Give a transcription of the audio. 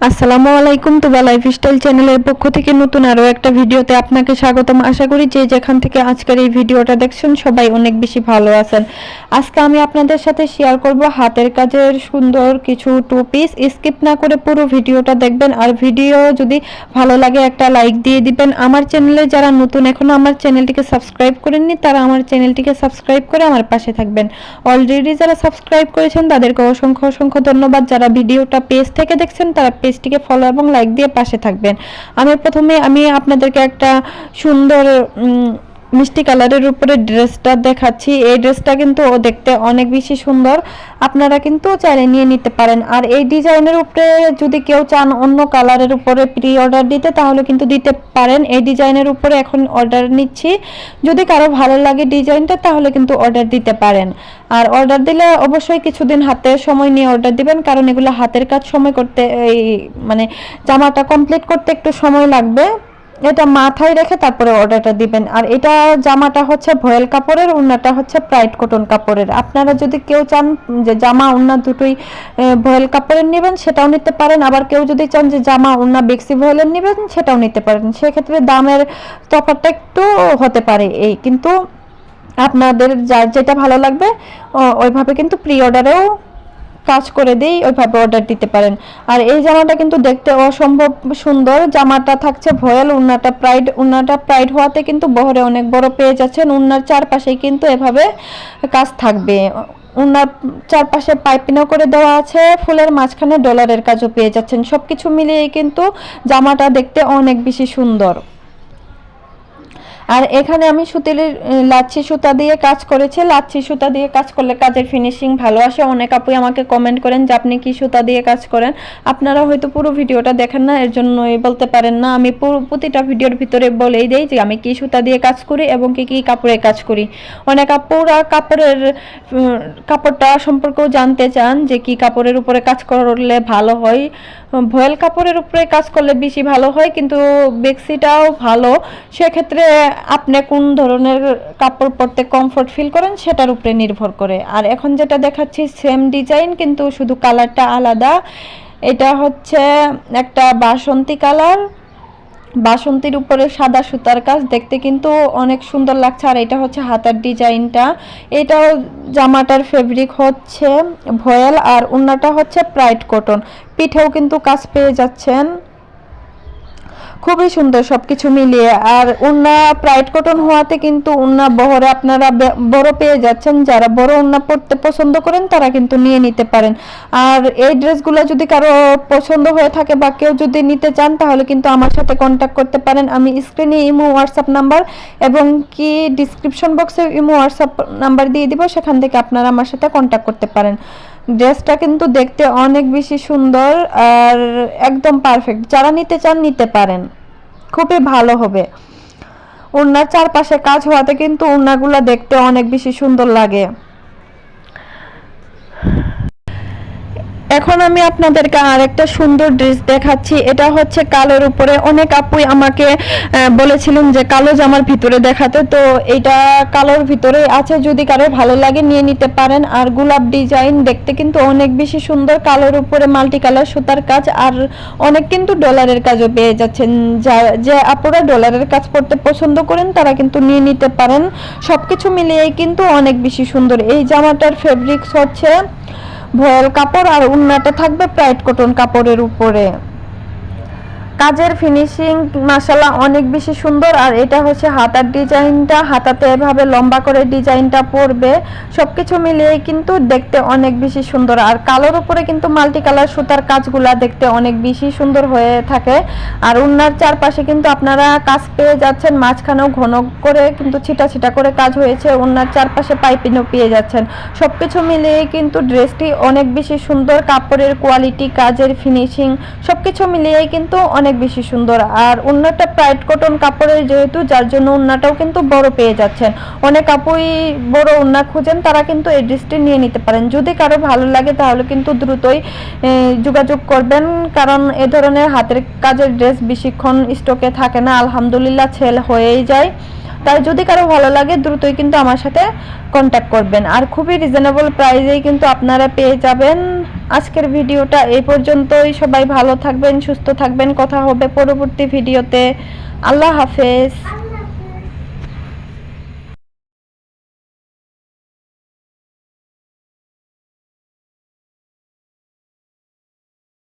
আসসালামু আলাইকুম তুবা লাইফস্টাইল চ্যানেলের পক্ষ থেকে নতুন আরও একটা ভিডিওতে আপনাকে স্বাগতম। আশা করি যে যেখান থেকে আজকের এই ভিডিওটা দেখছেন সবাই অনেক বেশি ভালো আছেন। আজকে আমি আপনাদের সাথে শেয়ার করব হাতের কাজের সুন্দর কিছু টু পিস স্কিপ না করে পুরো ভিডিওটা দেখবেন। আর ভিডিও যদি ভালো লাগে একটা লাইক দিয়ে দিবেন। আমার চ্যানেলে যারা নতুন, এখনও আমার চ্যানেলটিকে সাবস্ক্রাইব করেননি, তারা আমার চ্যানেলটিকে সাবস্ক্রাইব করে আমার পাশে থাকবেন। অলরেডি যারা সাবস্ক্রাইব করেছেন, তাদেরকে অসংখ্য অসংখ্য ধন্যবাদ। যারা ভিডিওটা পেজ থেকে দেখছেন, তারা পেজটিকে ফলো এবং লাইক দিয়ে পাশে থাকবেন। আমি প্রথমে আমি আপনাদেরকে একটা সুন্দর মিষ্টি কালারের উপরে ড্রেসটা দেখাচ্ছি। এই ড্রেসটা কিন্তু ও দেখতে অনেক বেশি সুন্দর। আপনারা কিন্তু চাইলে নিয়ে নিতে পারেন। আর এই ডিজাইনের উপরে যদি কেউ চান অন্য কালারের উপরে প্রি অর্ডার দিতে, তাহলে কিন্তু দিতে পারেন। এই ডিজাইনের উপরে এখন অর্ডার নিচ্ছি। যদি কারও ভালো লাগে ডিজাইনটা, তাহলে কিন্তু অর্ডার দিতে পারেন। আর অর্ডার দিলে অবশ্যই কিছুদিন হাতে সময় নিয়ে অর্ডার দিবেন, কারণ এগুলো হাতের কাজ সময় করতে, এই মানে জামাটা কমপ্লিট করতে একটু সময় লাগবে। এটা মাথায় রেখে তারপরে অর্ডারটা দিবেন। আর এটা জামাটা হচ্ছে ভয়েল কাপড়ের উন্নাটা হচ্ছে প্রাইড কটন কাপড়ের। আপনারা যদি কেউ চান যে জামা উন্না দুটোই ভয়েল কাপড়ের নেবেন, সেটাও নিতে পারেন। আবার কেউ যদি চান যে জামা উন্না বেক্সি ভয়েলের নেবেন, সেটাও নিতে পারেন। সেক্ষেত্রে দামের তফাৎটা একটু হতে পারে এই। কিন্তু আপনাদের যার যেটা ভালো লাগবে ওইভাবে কিন্তু প্রি অর্ডারেও কাজ করে দিই ওইভাবে অর্ডার দিতে পারেন। আর এই জামাটা কিন্তু দেখতে অসম্ভব সুন্দর। জামাটা থাকছে ভয়েল, উন্নাটা প্রাইড উন্নাটা প্রাইড হওয়াতে কিন্তু বহরে অনেক বড় পেয়ে যাচ্ছেন। উন্নার চারপাশেই কিন্তু এভাবে কাজ থাকবে। উন্নার চারপাশে পাইপিনও করে দেওয়া আছে। ফুলের মাঝখানে ডলারের কাজও পেয়ে যাচ্ছেন। সব কিছু মিলিয়ে কিন্তু জামাটা দেখতে অনেক বেশি সুন্দর। আর এখানে আমি সুতির লাচ্ছি সুতা দিয়ে কাজ করেছি। লাচ্ছি সুতা দিয়ে কাজ করলে কাজের ফিনিশিং ভালো আসে। অনেক আপুই আমাকে কমেন্ট করেন যে, আপনি কি সুতা দিয়ে কাজ করেন? আপনারা হয়তো পুরো ভিডিওটা দেখেন না, এর জন্যই বলতে পারেন না। আমি পুরো, প্রতিটা ভিডিওর ভিতরে বলেই দেই যে, আমি কি সুতা দিয়ে কাজ করি এবং কি কি কাপড়ে কাজ করি? অনেক আপুরা কাপড়ের কাপড়টা সম্পর্কেও জানতে চান যে, কি কাপড়ের উপরে কাজ করলে ভালো হয়। ভয়েল কাপড়ের উপরে কাজ করলে বেশি ভালো হয়, কিন্তু বেক্সিটাও ভালো। সেক্ষেত্রে আপনি কোন ধরনের কাপড় পরতে কমফোর্ট ফিল করেন সেটার উপরে নির্ভর করে। আর এখন যেটা দেখাচ্ছি সেম ডিজাইন কিন্তু শুধু কালারটা আলাদা। এটা হচ্ছে একটা বাসন্তী কালার বাসন্তীর উপরে সাদা সুতার কাজ দেখতে কিন্তু অনেক সুন্দর লাগছে। আর এটা হচ্ছে হাতার ডিজাইনটা। এটাও জামাটার ফেব্রিক হচ্ছে ভয়েল আর উন্নাটা হচ্ছে প্রাইড কটন পিঠেও কিন্তু কাজ পেয়ে যাচ্ছেন। খুবই সুন্দর সবকিছু মিলিয়ে। আর উন্না প্রাইড কটন হওয়াতে কিন্তু উন্না বহরে আপনারা বড় পেয়ে যাচ্ছেন। যারা বড় উন্না পরতে পছন্দ করেন, তারা কিন্তু নিয়ে নিতে পারেন। আর এই ড্রেসগুলো যদি কারও পছন্দ হয়ে থাকে বা কেউ যদি নিতে চান, তাহলে কিন্তু আমার সাথে কন্ট্যাক্ট করতে পারেন। আমি স্ক্রিনে ইমো হোয়াটসঅ্যাপ নাম্বার এবং কি ডিসক্রিপশন বক্সে ইমো হোয়াটসঅ্যাপ নাম্বার দিয়ে দিব। সেখান থেকে আপনারা আমার সাথে কন্ট্যাক্ট করতে পারেন। ড্রেসটা কিন্তু দেখতে অনেক বেশি সুন্দর আর একদম পারফেক্ট যারা নিতে চান, নিতে পারেন। খুবই ভালো হবে। ওড়নার চারপাশে কাজ হওয়াতে কিন্তু ওড়নাগুলো দেখতে অনেক বেশি সুন্দর লাগে। এখন আমি আপনাদেরকে আরেকটা সুন্দর ড্রেস দেখাচ্ছি। এটা হচ্ছে কালোর উপরে। অনেক আপুই আমাকে বলেছিলেন যে কালো জামার ভিতরে দেখাতে। তো এটা কালোর ভিতরে আছে। যদি কারও ভালো লাগে নিয়ে নিতে পারেন। আর গোলাপ ডিজাইন দেখতে কিন্তু অনেক বেশি সুন্দর। কালোর উপরে মাল্টি কালার সুতার কাজ। আর অনেক কিন্তু ডলারের কাজও পেয়ে যাচ্ছেন। যা, যে আপুরা ডলারের কাজ করতে পছন্দ করেন, তারা কিন্তু নিয়ে নিতে পারেন। সবকিছু মিলিয়ে কিন্তু অনেক বেশি সুন্দর। এই জামাটার ফেব্রিক্স হচ্ছে ভয়েল কাপড় আর উন্নাটা থাকবে প্রাইড কটন কাপড়ের উপরে। কাজের ফিনিশিং মাসাল্লাহ অনেক বেশি সুন্দর। আর এটা হচ্ছে হাতার ডিজাইনটা, হাতাতে এভাবে লম্বা করে ডিজাইনটা পড়বে সবকিছু মিলিয়ে কিন্তু দেখতে অনেক বেশি সুন্দর। আর কালোর উপরে কিন্তু মাল্টি কালার সুতার কাজগুলা দেখতে অনেক বেশি সুন্দর হয়ে থাকে। আর উন্নার চারপাশে কিন্তু আপনারা কাজ পেয়ে যাচ্ছেন, মাঝখানেও ঘন করে কিন্তু ছিটা ছিটা করে কাজ হয়েছে, উন্নার চারপাশে পাইপিনও পেয়ে যাচ্ছেন। সব কিছু মিলিয়ে কিন্তু ড্রেসটি অনেক বেশি সুন্দর, কাপড়ের কোয়ালিটি কাজের ফিনিশিং সব কিছু মিলিয়ে কিন্তু অনেক বেশি সুন্দর। আর অন্যটা প্রাইড কটন কাপড়ের যেহেতু, যার জন্য অন্যটাও কিন্তু বড় পেয়ে যাচ্ছেন। অনেক আপুই বড় অন্যা খুঁজেন, তারা কিন্তু এই ড্রেসটি নিয়ে নিতে পারেন। যদি কারও ভালো লাগে, তাহলে কিন্তু দ্রুতই যোগাযোগ করবেন। কারণ এ ধরনের হাতের কাজের ড্রেস বেশিক্ষণ স্টকে থাকে না। আলহামদুলিল্লাহ সেল হয়েই যায়। তাই যদি কারও ভালো লাগে, দ্রুতই কিন্তু আমার সাথে কন্ট্যাক্ট করবেন। আর খুবই রিজনেবল প্রাইসেই কিন্তু আপনারা পেয়ে যাবেন। আজকের ভিডিওটা এই পর্যন্তই। সবাই ভালো থাকবেন, সুস্থ থাকবেন। কথা হবে পরবর্তী ভিডিওতে। আল্লাহ হাফেজ।